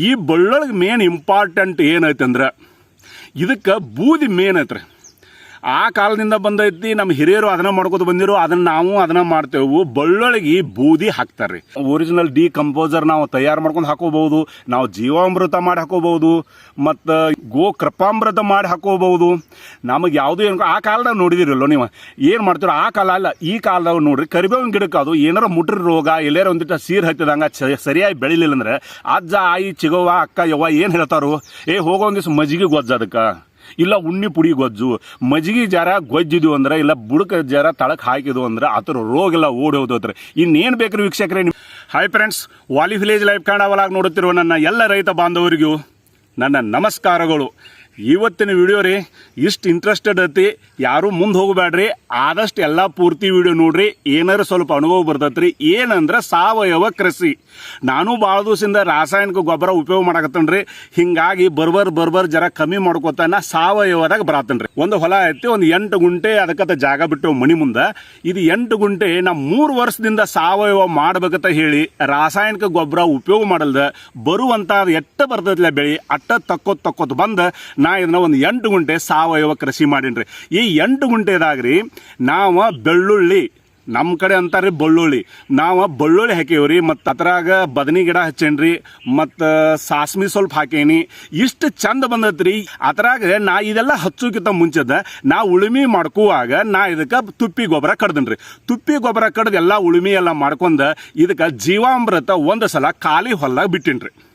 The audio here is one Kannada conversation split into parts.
ಈ ಬಳ್ಳೊಳಗೆ ಮೇನ್ ಇಂಪಾರ್ಟೆಂಟ್ ಏನೈತೆ ಅಂದ್ರೆ ಇದಕ್ಕೆ ಬೂದಿ ಮೇನ್ ಐತ್ರಿ. ಆ ಕಾಲದಿಂದ ಬಂದೈತಿ, ನಮ್ಮ ಹಿರಿಯರು ಅದನ್ನ ಮಾಡ್ಕೊತ ಬಂದಿರೋ, ಅದನ್ನ ನಾವು ಅದನ್ನ ಮಾಡ್ತೇವೆ. ಬಳ್ಳೊಳಗಿ ಬೂದಿ ಹಾಕ್ತಾರ್ರಿ. ಒರಿಜಿನಲ್ ಡಿ ಕಂಪೋಸರ್ ನಾವು ತಯಾರು ಮಾಡ್ಕೊಂಡು ಹಾಕೋಬಹುದು, ನಾವು ಜೀವಾಮೃತ ಮಾಡಿ ಹಾಕೋಬಹುದು, ಮತ್ತು ಗೋ ಕೃಪಾಮೃತ ಮಾಡಿ ಹಾಕೋಬಹುದು. ನಮಗೆ ಯಾವುದು ಏನು ಆ ಕಾಲದಾಗ ನೋಡಿದಿರಲ್ಲ ನೀವು, ಏನು ಮಾಡ್ತೀರೋ ಆ ಕಾಲ ಅಲ್ಲ, ಈ ಕಾಲದಾಗ ನೋಡ್ರಿ, ಕರಿಬೇವಿನ ಗಿಡಕ್ಕೆ ಅದು ಏನಾರ ಮುಟ್ರಿ ರೋಗ ಎಲ್ಲಾರ ಒಂದಿಟ್ಟ ಸೀರ್ ಹತ್ತಿದಂಗ ಸರಿಯಾಗಿ ಬೆಳಿಲಿಲ್ಲ ಅಂದ್ರೆ, ಅಜ್ಜ, ಆಯಿ, ಚಿಗವ್ವ, ಅಕ್ಕ, ಯವ್ವ ಏನು ಹೇಳ್ತಾರು, ಏ ಹೋಗೋ ಒಂದಿವ್ಸ ಮಜ್ಜಿಗೆ ಗೊಜ್ಜ ಅದಕ್ಕೆ. ಇಲ್ಲ ಉಣ್ಣಿ ಪುಡಿ ಗೊಜ್ಜು, ಮಜ್ಜಿಗೆ ಜಾರ ಗೊಜ್ಜಿದ್ವು ಅಂದ್ರೆ, ಇಲ್ಲ ಬುಡಕ ಜರ ತಳಕ್ ಹಾಕಿದ್ವು ಅಂದ್ರೆ ಆತರ ರೋಗ ಎಲ್ಲ ಓಡಿ ಹೋದ್ರೆ ಇನ್ನೇನು ಬೇಕ್ರಿ ವೀಕ್ಷಕರೇ hi friends Vali village life ಕಾಣವಲಾಗಿ ನೋಡುತ್ತಿರುವ ನನ್ನ ಎಲ್ಲ ರೈತ ಬಾಂಧವರಿಗೂ ನನ್ನ ನಮಸ್ಕಾರಗಳು. ಇವತ್ತಿನ ವಿಡಿಯೋ ರೀ, ಇಷ್ಟು ಇಂಟ್ರೆಸ್ಟೆಡ್ ಐತಿ ಯಾರು ಮುಂದೆ ಹೋಗಬೇಡ್ರಿ ಆದಷ್ಟು ಎಲ್ಲ ಪೂರ್ತಿ ವಿಡಿಯೋ ನೋಡ್ರಿ, ಏನಾರು ಸ್ವಲ್ಪ ಅನುಭವ ಬರ್ತೈತ್ರಿ. ಏನಂದ್ರೆ ಸಾವಯವ ಕೃಷಿ. ನಾನು ಭಾಳ ದಿವಸದಿಂದ ರಾಸಾಯನಿಕ ಗೊಬ್ಬರ ಉಪಯೋಗ ಮಾಡಕತ್ತನ್ರಿ. ಹಿಂಗಾಗಿ ಬರ್ಬರ್ ಬರ್ಬರ್ ಜರ ಕಮ್ಮಿ ಮಾಡ್ಕೋತಾನ ಸಾವಯವದಾಗ ಬರತ್ತನ್ರಿ ಒಂದು ಹೊಲ ಐತಿ, ಒಂದು ಎಂಟು ಗುಂಟೆ ಅದಕ್ಕಂತ ಜಾಗ ಬಿಟ್ಟು ಮನಿ ಮುಂದೆ. ಇದು ಎಂಟು ಗುಂಟೆ ನಾ ಮೂರು ವರ್ಷದಿಂದ ಸಾವಯವ ಮಾಡ್ಬೇಕಂತ ಹೇಳಿ, ರಾಸಾಯನಿಕ ಗೊಬ್ಬರ ಉಪಯೋಗ ಮಾಡಲ್ದ ಬರುವಂತ ಎಟ್ಟ ಬರ್ತೈತಿಲ್ಲ ಬೆಳಿ, ಅಟ್ಟ ತಕ್ಕೋತ್ ತಕ್ಕೋತ್ ಬಂದ ಇದನ್ನ ಒಂದು ಎಂಟು ಗುಂಟೆ ಸಾವಯವ ಕೃಷಿ ಮಾಡೀನಿ ಈ ಎಂಟು ಗುಂಟೆದಾಗ್ರಿ ನಾವು ಬೆಳ್ಳುಳ್ಳಿ ನಮ್ಮ ಕಡೆ ಅಂತಾರೆ ಬೆಳ್ಳುಳ್ಳಿ. ನಾವು ಬೆಳ್ಳುಳ್ಳಿ ಹಾಕೇವ್ರಿ, ಮತ್ತು ಅದ್ರಾಗ ಬದನಿ ಗಿಡ ಹಚ್ಚೇನ್ರಿ, ಮತ್ತು ಸಾಸ್ಮಿ ಸ್ವಲ್ಪ ಹಾಕೇನಿ. ಇಷ್ಟು ಚಂದ ಬಂದತ್ರಿ. ಅದ್ರಾಗ ನಾ ಇದೆಲ್ಲ ಹಚ್ಚೋಕ್ಕಿಂತ ಮುಂಚೆದ ನಾ ಉಳುಮೆ ಮಾಡ್ಕೋವಾಗ ನಾ ಇದಕ್ಕೆ ತುಪ್ಪಿ ಗೊಬ್ಬರ ಕಡ್ದನ್ರಿ. ತುಪ್ಪಿ ಗೊಬ್ಬರ ಕಡ್ದು ಎಲ್ಲ ಉಳುಮೆ ಎಲ್ಲ ಮಾಡ್ಕೊಂಡು ಇದಕ್ಕೆ ಜೀವಾಮೃತ ಒಂದು ಸಲ ಖಾಲಿ ಹೊಲ್ದಾಗ ಬಿಟ್ಟಿನ್ರಿ.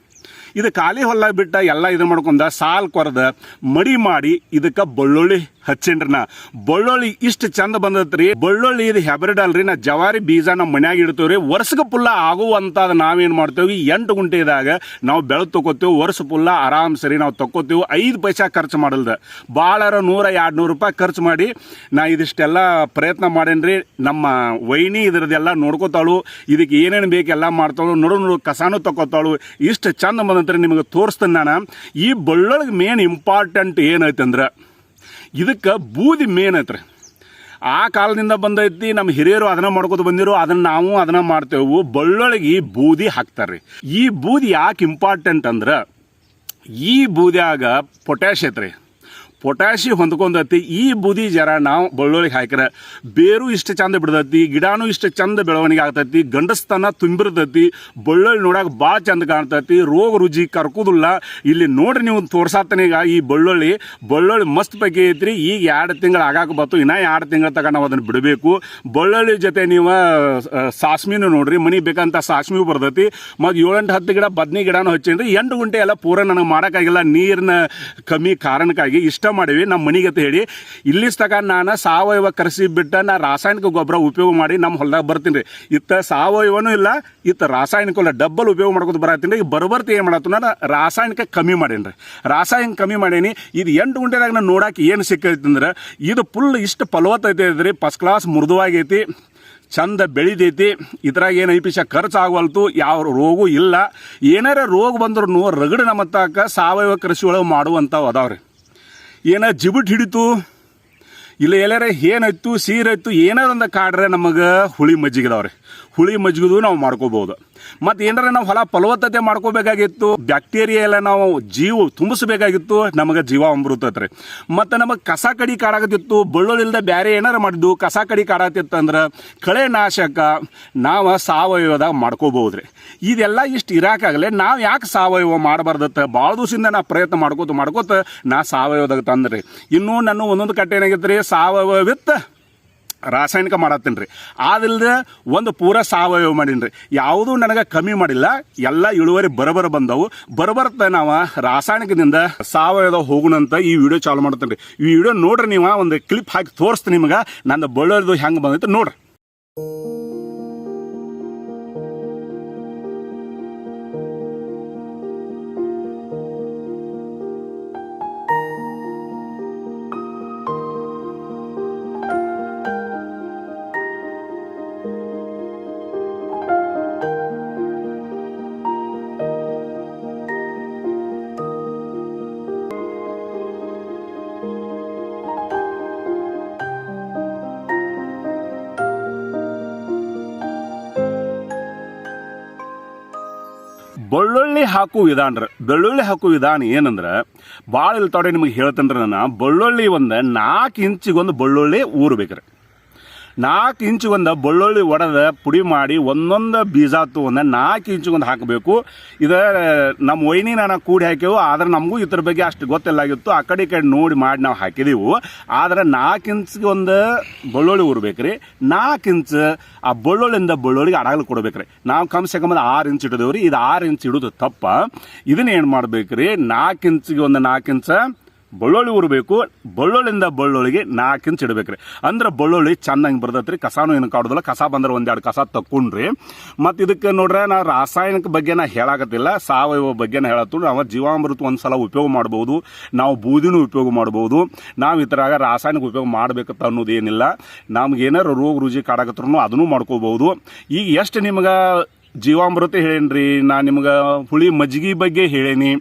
ಇದು ಖಾಲಿ ಹೊಲ ಬಿಟ್ಟ ಎಲ್ಲ ಇದು ಮಾಡ್ಕೊಂಡ ಸಾಲ್ ಕೊರದ ಮಡಿ ಮಾಡಿ ಇದಕ್ಕೆ ಬೆಳ್ಳುಳ್ಳಿ ಹಚ್ಚಿನ್ರಿ ನಾ. ಬೆಳ್ಳುಳ್ಳಿ ಇಷ್ಟು ಚಂದ ಬಂದತ್ರಿ. ಬೆಳ್ಳುಳ್ಳಿ ಇದು ಹೆಬ್ರಿಡ್ ಅಲ್ರಿ ನಾ. ಜವಾರಿ ಬೀಜ ನಮ್ಮ ಮನ್ಯಾಗ ಇಡ್ತೇವ್ರಿ ವರ್ಷಕ್ಕೆ ಪುಲ್ಲ ಆಗುವಂಥದ್ದು ನಾವೇನು ಮಾಡ್ತೇವೆ ಎಂಟು ಗುಂಟೆದಾಗ ನಾವು ಬೆಳೆದು ತಗೋತೇವೆ ವರ್ಷ ಪುಲ್ಲ ಆರಾಮ್ ಸರಿ ನಾವು ತಗೋತೇವೆ ಐದು ಪೈಸಾ ಖರ್ಚು ಮಾಡಲ್ದ. ಭಾಳರ ನೂರ ಎರಡು ನೂರು ರೂಪಾಯಿ ಖರ್ಚು ಮಾಡಿ ನಾ ಇದಿಷ್ಟೆಲ್ಲ ಪ್ರಯತ್ನ ಮಾಡೇನ್ರಿ ನಮ್ಮ ವೈನಿ ಇದ್ರದ್ದೆಲ್ಲ ನೋಡ್ಕೋತಾಳು. ಇದಕ್ಕೆ ಏನೇನು ಬೇಕು ಎಲ್ಲ ಮಾಡ್ತಾಳು. ನೋಡು ನೋಡು ಕಸಾನು ತಗೋತಾಳು. ಇಷ್ಟು ಚಂದ ಬಂದಂತ್ರಿ ನಿಮಗೆ ತೋರಿಸ್ತೇನೆ ನಾನು, ಈ ಬಳ್ಳೊಳಗೆ ಮೇನ್ ಇಂಪಾರ್ಟೆಂಟ್ ಏನೈತೆ ಅಂದ್ರೆ, ಇದಕ್ಕೆ ಬೂದಿ ಮೇನ್ ಐತ್ರಿ. ಆ ಕಾಲದಿಂದ ಬಂದೈತಿ, ನಮ್ಮ ಹಿರಿಯರು ಅದನ್ನ ಮಾಡ್ಕೊತ ಬಂದಿರೋ, ಅದನ್ನ ನಾವು ಅದನ್ನ ಮಾಡ್ತೇವೆ ಈ ಬೂದಿ ಹಾಕ್ತಾರ್ರಿ. ಈ ಬೂದಿ ಯಾಕೆ ಇಂಪಾರ್ಟೆಂಟ್ ಅಂದ್ರೆ, ಈ ಬೂದಿಯಾಗ ಪೊಟ್ಯಾಶ್ ಐತ್ರಿ. ಪೊಟ್ಯಾಶಿ ಹೊಂದ್ಕೊಂಡತಿ, ಈ ಬೂದಿ ಜರ ನಾವು ಬಳ್ಳುಳ್ಳಿಗೆ ಹಾಕಿದ್ರೆ ಬೇರು ಇಷ್ಟು ಚಂದ ಬಿಡ್ತೈತಿ, ಗಿಡನೂ ಇಷ್ಟು ಚಂದ ಬೆಳವಣಿಗೆ ಆಗ್ತೈತಿ, ಗಂಡಸ್ತನ ತುಂಬಿರ್ತೈತಿ ಬಳ್ಳುಳ್ಳಿ ನೋಡಕ್ಕೆ ಭಾಳ ಚಂದ ಕಾಣ್ತೈತಿ, ರೋಗ ರುಜಿ ಕರ್ಕೋದಿಲ್ಲ. ಇಲ್ಲಿ ನೋಡ್ರಿ ನೀವು ತೋರ್ಸಾತನೀಗ ಈ ಬಳ್ಳುಳ್ಳಿ ಬಳ್ಳುಳ್ಳಿ ಮಸ್ತ್ ಪೈಕಿ ಐತ್ರಿ, ಈಗ ಎರಡು ತಿಂಗಳು ಆಗಾಕ ಬತ್ತು, ಇನ್ನೂ ಎರಡು ತಿಂಗಳ ತಗ ನಾವು ಅದನ್ನು ಬಿಡಬೇಕು. ಬಳ್ಳುಳ್ಳಿ ಜೊತೆ ನೀವು ಸಾಸ್ಮಿನೂ ನೋಡ್ರಿ ಮನಿ ಬೇಕಂತ ಸಾಸ್ಮಿ ಬರ್ತೈತಿ, ಮತ್ತು ಏಳೆಂಟು ಹತ್ತು ಗಿಡ, ಬದ್ನಿ ಗಿಡನೂ ಹಚ್ಚಿನ್ರಿ ಎಂಟು ಗುಂಟೆ ಎಲ್ಲ ಪೂರ ನನಗೆ ಮಾಡೋಕ್ಕಾಗಿಲ್ಲ ನೀರಿನ ಕಮ್ಮಿ ಕಾರಣಕ್ಕಾಗಿ, ಇಷ್ಟ ಮಾಡಿವಿ ನಮ್ಮ ಮನೆಗೆ ಅಂತ ಹೇಳಿ. ಇಲ್ಲಿ ತಗ ನಾನು ಸಾವಯವ ಕರೆಸಿ ಬಿಟ್ಟ ನಾ ರಾಸಾಯನಿಕ ಗೊಬ್ಬರ ಉಪಯೋಗ ಮಾಡಿ ನಮ್ಮ ಹೊಲದಾಗ ಬರ್ತೀನಿ ರೀ. ಇತ್ತ ಸಾವಯವನೂ ಇಲ್ಲ, ಇತ್ತ ರಾಸಾಯನಿಕ ಇಲ್ಲ. ಡಬ್ಬಲ್ ಉಪಯೋಗ ಮಾಡ್ಕೊತ ಬರತ್ತೀನಿ ಈಗ ಬರಬರ್ತಿ ಏನು ಮಾಡತ್ತು ನಾನು, ರಾಸಾಯನಿಕ ಕಮ್ಮಿ ಮಾಡೇನಿ ರೀ. ರಾಸಾಯನಿಕ ಕಮ್ಮಿ ಮಾಡೇನಿ. ಇದು ಎಂಟು ಗುಂಟೆದಾಗ ನಾನು ನೋಡಕ್ಕೆ ಏನು ಸಿಕ್ಕೈತಿ ಅಂದ್ರೆ, ಇದು ಫುಲ್ ಇಷ್ಟು ಫಲವತ್ತೈತೆ ರೀ ಫಸ್ಟ್ ಕ್ಲಾಸ್ ಮೃದುವಾಗೈತಿ, ಚಂದ ಬೆಳಿದೈತಿ ಇದ್ರಾಗ ಏನು ಐದು ಪೈಸಾ ಖರ್ಚು ಆಗವಲ್ತು, ಯಾವ ರೋಗೂ ಇಲ್ಲ. ಏನಾರ ರೋಗ ಬಂದ್ರೂ ರಗಡ ನಮ್ಮ ಸಾವಯವ ಕೃಷಿ ಒಳಗೆ ಮಾಡುವಂಥವು ಅದಾವ್ರಿ ಏನ ಜಿಬಿಟ್ ಹಿಡಿತು? ಇಲ್ಲ ಎಲ್ಲಾರ ಏನಾಯ್ತು ಸೀರಾಯ್ತು ಏನಾರ ಒಂದು ಕಾಡ್ರೆ ನಮಗೆ ಹುಳಿ ಮಜ್ಜಿಗೆದವ್ರಿ. ಹುಳಿ ಮಜ್ಜಿಗೆದು ನಾವು ಮಾಡ್ಕೋಬಹುದು ಮತ್ತು ಏನಾರ ನಾವು ಹೊಲ ಫಲವತ್ತತೆ ಮಾಡ್ಕೋಬೇಕಾಗಿತ್ತು ಬ್ಯಾಕ್ಟೀರಿಯಾ ಎಲ್ಲ ನಾವು ಜೀವ ತುಂಬಿಸ್ಬೇಕಾಗಿತ್ತು, ನಮಗೆ ಜೀವ ಅಮೃತತ್ರಿ. ಮತ್ತು ನಮಗೆ ಕಸ ಕಡಿ ಕಾಡಾಗತಿತ್ತು ಬೆಳ್ಳುಳ್ಳಿಲ್ದ ಬೇರೆ ಏನಾರ ಮಾಡಿದ್ದು, ಕಸ ಕಡಿ ಕಾಡತ್ತಿತ್ತು ಅಂದ್ರೆ ಕಳೆ ನಾಶಕ ನಾವು ಸಾವಯವದಾಗ ಮಾಡ್ಕೋಬಹುದ್ರಿ. ಇದೆಲ್ಲ ಇಷ್ಟು ಇರಾಕಾಗಲೇ ನಾವು ಯಾಕೆ ಸಾವಯವ ಮಾಡಬಾರ್ದತ್ತ? ಭಾಳ ದಿವಸದಿಂದ ನಾ ಪ್ರಯತ್ನ ಮಾಡ್ಕೋತ ಮಾಡ್ಕೋತ ನಾ ಸಾವಯವದಾಗ ತಂದ್ರಿ. ಇನ್ನೂ ನನ್ನ ಒಂದೊಂದು ಕಟ್ಟೆ ಏನಾಗೈತ್ರಿ? ರೀ ಸಾವಯವ ವಿತ್ ರಾಸಾಯನಿಕ ಮಾಡತ್ತೀನಿ ರೀ. ಆದಿಲ್ಲದೆ ಒಂದು ಪೂರ ಸಾವಯವ ಮಾಡೀನಿ ರೀ. ಯಾವುದೂ ನನಗೆ ಕಮ್ಮಿ ಮಾಡಿಲ್ಲ. ಎಲ್ಲ ಇಳುವರಿ ಬರಬರ ಬಂದವು. ಬರಬರ್ತ ನಾವು ರಾಸಾಯನಿಕದಿಂದ ಸಾವಯವ ಹೋಗುಣಂತ ಈ ವಿಡಿಯೋ ಚಾಲು ಮಾಡ್ತೀನಿ ರೀ. ಈ ವಿಡಿಯೋ ನೋಡ್ರಿ ನೀವು, ಒಂದು ಕ್ಲಿಪ್ ಹಾಕಿ ತೋರಿಸ್ತೀನಿ ನಿಮಗೆ. ನನ್ನ ಬಳ್ಳೋದು ಹೆಂಗೆ ಬಂದೈತೆ ನೋಡ್ರಿ. ಬೆಳ್ಳುಳ್ಳಿ ಹಾಕುವ ವಿಧಾನ ಬೆಳ್ಳುಳ್ಳಿ ಹಾಕುವ ವಿಧಾನ ಏನಂದ್ರೆ ಭಾಳ ತೊಡೆ ನಿಮಗೆ ಹೇಳ್ತೇನೆ ನಾನು, ಬೆಳ್ಳುಳ್ಳಿ ಒಂದು ನಾಲ್ಕು ಇಂಚಿಗೊಂದು ಬೆಳ್ಳುಳ್ಳಿ ಊರ್ಬೇಕ್ರಿ. ನಾಲ್ಕು ಇಂಚಿಗೊಂದು ಬೆಳ್ಳುಳ್ಳಿ ಒಡೆದ ಪುಡಿ ಮಾಡಿ ಒಂದೊಂದು ಬೀಜ ಒಂದು ನಾಲ್ಕು ಇಂಚಿಗೊಂದು ಹಾಕಬೇಕು. ಇದು, ನಮ್ಮ ವೈನಿ ನಾನು ಕೂಡಿ ಹಾಕ್ಯವು, ಆದ್ರೆ ನಮಗೂ ಇದ್ರ ಬಗ್ಗೆ ಅಷ್ಟು ಗೊತ್ತಿಲ್ಲಾಗಿತ್ತು. ಆ ಕಡೆ ಕಡೆ ನೋಡಿ ಮಾಡಿ ನಾವು ಹಾಕಿದೆವು. ಆದ್ರೆ ನಾಲ್ಕು ಇಂಚಿಗೆ ಒಂದು ಬೆಳ್ಳುಳ್ಳಿ ಉರ್ಬೇಕ್ರಿ ನಾಲ್ಕು ಇಂಚ್ ಆ ಬೆಳ್ಳುಳ್ಳಿಯಿಂದ ಬೆಳ್ಳುಳ್ಳಿಗೆ ಅಡಗಲು ಕೊಡ್ಬೇಕ್ರಿ. ನಾವು ಕಮ್ ಸೆ ಕಮ್ ಆರು ಇಂಚ್ ಇದು ಆರು ಇಂಚ್ ಇಡೋದು ತಪ್ಪ. ಇದನ್ನ ಏನು ಮಾಡ್ಬೇಕ್ರಿ? ನಾಲ್ಕು ಇಂಚಿಗೆ ಒಂದು ನಾಲ್ಕು ಇಂಚ ಬೆಳ್ಳುಳ್ಳಿ ಉರ್ಬೇಕು ಬಳ್ಳೊಳ್ಳಿಂದ ಬಳ್ಳೊಳ್ಳಿಗೆ ನಾಲ್ಕು ಇಂಚ್ ಇಡಬೇಕ್ರಿ. ಅಂದ್ರೆ ಬಳ್ಳೊಳ್ಳಿ ಚೆನ್ನಾಗಿ ಬರ್ತೈತ್ರಿ, ಕಸಾನು ಏನು ಕಾಡೋದಿಲ್ಲ, ಕಸ ಬಂದ್ರೆ ಒಂದೆರಡು ಕಸ ತಕ್ಕೊಂಡ್ರಿ. ಮತ್ತು ಇದಕ್ಕೆ ನೋಡ್ರೆ, ನಾ ರಾಸಾಯನಿಕ ಬಗ್ಗೆ ನಾ ಹೇಳಾಕತ್ತಿಲ್ಲ, ಸಾವಯವ ಬಗ್ಗೆ ಹೇಳತ್ತು ನಾವು ಜೀವಾಮೃತ ಒಂದು ಸಲ ಉಪಯೋಗ ಮಾಡ್ಬೋದು, ನಾವು ಬೂದಿನೂ ಉಪಯೋಗ ಮಾಡ್ಬೋದು, ನಾವು ಈ ರಾಸಾಯನಿಕ ಉಪಯೋಗ ಮಾಡಬೇಕಂತ ಅನ್ನೋದೇನಿಲ್ಲ, ನಮ್ಗೆ ಏನಾರು ರೋಗ ರುಜಿ ಕಾಡಕತ್ರೂ ಅದನ್ನು ಮಾಡ್ಕೋಬಹುದು ಈಗ ಎಷ್ಟು ನಿಮ್ಗೆ ಜೀವಾಮೃತ ಹೇಳೇನ್ರಿ, ನಾ ನಿಮ್ಗೆ ಹುಳಿ ಮಜ್ಜಿಗೆ ಬಗ್ಗೆ ಹೇಳೇನಿ.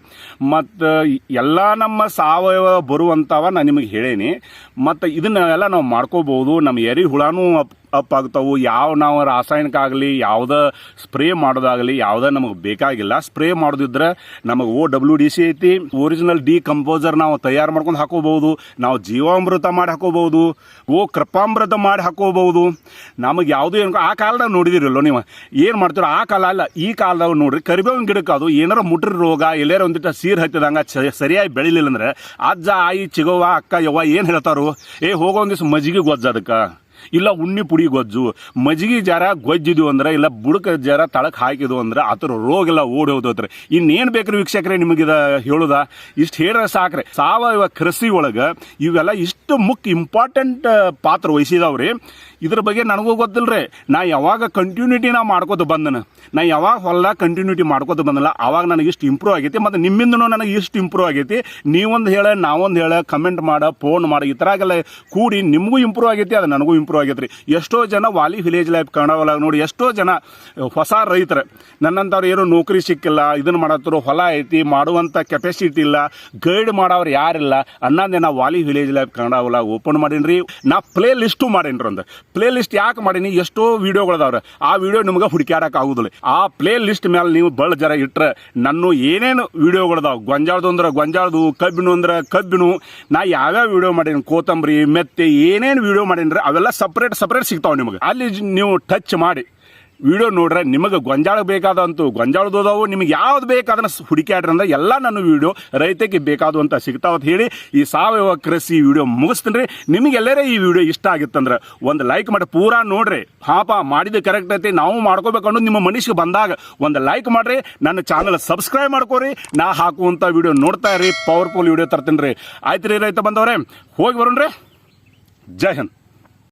ಮತ್ತು ಎಲ್ಲ ನಮ್ಮ ಸಾವಯವ ಬರುವಂಥವ ನಾನು ನಿಮಗೆ ಹೇಳೇನಿ. ಮತ್ತು ಇದನ್ನೆಲ್ಲ ನಾವು ಮಾಡ್ಕೋಬಹುದು ನಮ್ಮ ಎರಿ ಹುಳನೂ ಅಪ್ ಯಾವ ನಾವು ರಾಸಾಯನಿಕ ಆಗಲಿ ಯಾವುದೇ ಸ್ಪ್ರೇ ಮಾಡೋದಾಗಲಿ, ಯಾವುದೇ ನಮಗೆ ಬೇಕಾಗಿಲ್ಲ. ಸ್ಪ್ರೇ ಮಾಡೋದಿದ್ರೆ ನಮಗೆ ಓ ಡಬ್ಲ್ಯೂ ಡಿ ಸಿ ಐತಿ. ಒರಿಜಿನಲ್ ಡಿ ಕಂಪೋಸರ್ ನಾವು ತಯಾರು ಮಾಡ್ಕೊಂಡು ಹಾಕೋಬಹುದು. ನಾವು ಜೀವಾಮೃತ ಮಾಡಿ ಹಾಕೋಬಹುದು. ಓ, ಕೃಪಾಮೃತ ಮಾಡಿ ಹಾಕೋಬಹುದು. ನಮಗೆ ಯಾವುದೂ ಏನು ಆ ಕಾಲದಾಗ ನೋಡಿದಿರಲ್ಲ ನೀವು. ಏನು ಮಾಡ್ತೀರೋ ಆ ಕಾಲ ಅಲ್ಲ, ಈ ಕಾಲದಾಗ ನೋಡ್ರಿ. ಕರಿಬೇವಿನ ಗಿಡಕ್ಕೆ ಅದು ಏನಾರ ಮುಟ್ರಿ ರೋಗ ಎಲ್ಲಾರ ಒಂದಿಟ್ಟ ಸೀರ್ ಹತ್ತಿದಂಗ ಸರಿಯಾಗಿ ಬೆಳಿಲಿಲ್ಲ ಅಂದ್ರೆ, ಅಜ್ಜ, ಆಯಿ, ಚಿಗವ್ವ, ಅಕ್ಕ, ಯವ್ವ ಏನು ಹೇಳ್ತಾರು, ಏ ಹೋಗೋ ಒಂದಿವ್ಸ ಮಜ್ಜಿಗೆ ಗೊಜ್ಜ ಅದಕ್ಕೆ. ಇಲ್ಲ ಉಣ್ಣಿ ಪುಡಿ ಗೊಜ್ಜು, ಮಜ್ಜಿಗೆ ಜರ ಗೊಜ್ಜಿದ್ವು ಅಂದ್ರೆ, ಇಲ್ಲ ಬುಡಕ ಜರ ತಳಕ್ ಹಾಕಿದ್ವು ಅಂದ್ರೆ, ಅದ್ರ ರೋಗ ಎಲ್ಲ ಓಡಿ ಹೋದ್ರೆ ಇನ್ನೇನು ಬೇಕ್ರಿ ವೀಕ್ಷಕರೇ ನಿಮಗಿದ ಹೇಳುದ? ಇಷ್ಟು ಹೇಳ್ರೆ ಸಾಕ್ರಿ. ಸಾವಯವ ಕೃಷಿ ಒಳಗ ಇವೆಲ್ಲ ಇಷ್ಟು ಮುಖ್ಯ ಇಂಪಾರ್ಟೆಂಟ್ ಪಾತ್ರ ವಹಿಸಿದವ್ರಿ. ಇದ್ರ ಬಗ್ಗೆ ನನಗೂ ಗೊತ್ತಿಲ್ರಿ. ನಾ ಯಾವಾಗ ಕಂಟಿನ್ಯೂಟಿ ನಾ ಮಾಡ್ಕೋತ ಬಂದನ. ನಾ ಯಾವಾಗ ಹೊಲ ಕಂಟಿನ್ಯೂಟಿ ಮಾಡ್ಕೋತ ಬಂದಲ್ಲ, ಅವಾಗ ನನಗೆ ಇಷ್ಟು ಇಂಪ್ರೂವ್ ಆಗೈತಿ, ಮತ್ತು ನಿಮ್ಮಿಂದನೂ ನನಗೆ ಇಷ್ಟು ಇಂಪ್ರೂವ್ ಆಗೈತಿ. ನೀವೊಂದು ಹೇಳ, ನಾವೊಂದು ಹೇಳ ಕಮೆಂಟ್ ಮಾಡ ಫೋನ್ ಮಾಡ, ಈ ಥರ ಕೂಡಿ ನಿಮಗೂ ಇಂಪ್ರೂವ್ ಆಗೈತಿ, ಅದು ನನಗೂ ಇಂಪ್ರೂವ್ ಆಗೈತ್ರಿ. ಎಷ್ಟೋ ಜನ ವಾಲಿ ವಿಲೇಜ್ ಲೈಫ್ ಕನ್ನಡ ನೋಡಿ, ಎಷ್ಟೋ ಜನ ಹೊಸ ರೈತರು. ನನ್ನಂಥವ್ರು ಏನೋ ನೌಕರಿ ಸಿಕ್ಕಿಲ್ಲ ಇದನ್ನ ಮಾಡತ್ತರು ಹೊಲ ಐತಿ ಮಾಡುವಂಥ ಕೆಪಾಸಿಟಿ ಇಲ್ಲ ಗೈಡ್ ಮಾಡೋರು ಯಾರಿಲ್ಲ. ಅನ್ನೋದೇ ನಾ Vali village life Kannada open ಮಾಡೀನಿ ನಾ ಪ್ಲೇ ಲಿಸ್ಟು ಮಾಡೀನಿ ಒಂದು. ಪ್ಲೇ ಲಿಸ್ಟ್ ಯಾಕೆ ಮಾಡೀನಿ? ಎಷ್ಟೋ ವೀಡಿಯೋಗಳದವ್ರೆ. ಆ ವಿಡಿಯೋ ನಿಮ್ಗೆ ಹುಡುಕ್ಯಾಡಕ್ಕೆ ಆಗುದಿಲ್ಲ. ಆ ಪ್ಲೇ ಲಿಸ್ಟ್ ಮೇಲೆ ನೀವು ಬಳ್ಳ ಜರ ಇಟ್ರೆ, ನನ್ನ ಏನೇನು ವಿಡಿಯೋಗಳದಾವ? ಗೊಂಜಾಳದು ಅಂದ್ರೆ ಗೊಂಜಾಳದು, ಕಬ್ಬಿನ ಅಂದ್ರೆ ಕಬ್ಬಿನು. ನಾ ಯಾವ್ಯಾವ ವಿಡಿಯೋ ಮಾಡೀನಿ? ಕೋತಂಬರಿ, ಮೆತ್ತೆ, ಏನೇನು ವಿಡಿಯೋ ಮಾಡೀನಿ ಅವೆಲ್ಲ ಸಪ್ರೇಟ್ ಸಪ್ರೇಟ್ ಸಿಗ್ತಾವೆ ನಿಮಗೆ. ಅಲ್ಲಿ ನೀವು ಟಚ್ ಮಾಡಿ. ವಿಡಿಯೋ ನೋಡ್ರೆ ನಿಮಗೆ ಗೊಂಜಾಳ ಬೇಕಾದಂತೂ ಗೊಂಜಾಳದ್ದು ಅದಾವು ನಿಮಗೆ ಯಾವ್ದು ಬೇಕಾದನ್ನ ಹುಡುಕ್ಯಾಡ್ರಿ ಅಂದ್ರೆ ಎಲ್ಲ ನನ್ನ ವಿಡಿಯೋ ರೈತಕ್ಕೆ ಬೇಕಾದಂತ ಸಿಗ್ತಾವ ಅಂತ ಹೇಳಿ ಈ ಸಾವಯವ ಕೃಷಿ ವಿಡಿಯೋ ಮುಗಿಸ್ತೀನಿ ರೀ. ನಿಮಗೆಲ್ಲರೇ ಈ ವಿಡಿಯೋ ಇಷ್ಟ ಆಗಿತ್ತಂದ್ರೆ ಒಂದು ಲೈಕ್ ಮಾಡಿ. ಪೂರಾ ನೋಡ್ರಿ. ಪಾಪ ಮಾಡಿದ ಕರೆಕ್ಟ್ ಐತಿ. ನಾವು ಮಾಡ್ಕೋಬೇಕು ಅನ್ನೋದು ನಿಮ್ಮ ಮನಸ್ಸಿಗೆ ಬಂದಾಗ ಒಂದು ಲೈಕ್ ಮಾಡ್ರಿ. ನನ್ನ ಚಾನಲ್ ಸಬ್ಸ್ಕ್ರೈಬ್ ಮಾಡ್ಕೋರಿ. ನಾ ಹಾಕುವಂಥ ವಿಡಿಯೋ ನೋಡ್ತಾ ಇರಿ. ಪವರ್ಫುಲ್ ವಿಡಿಯೋ ತರ್ತೀನಿ ರೀ. ಆಯ್ತು ರೀ ರೈತ ಬಂದವ್ರೆ. ಹೋಗಿ ಬರೋಣ್ರಿ. ಜೈ ಹಿಂದ್.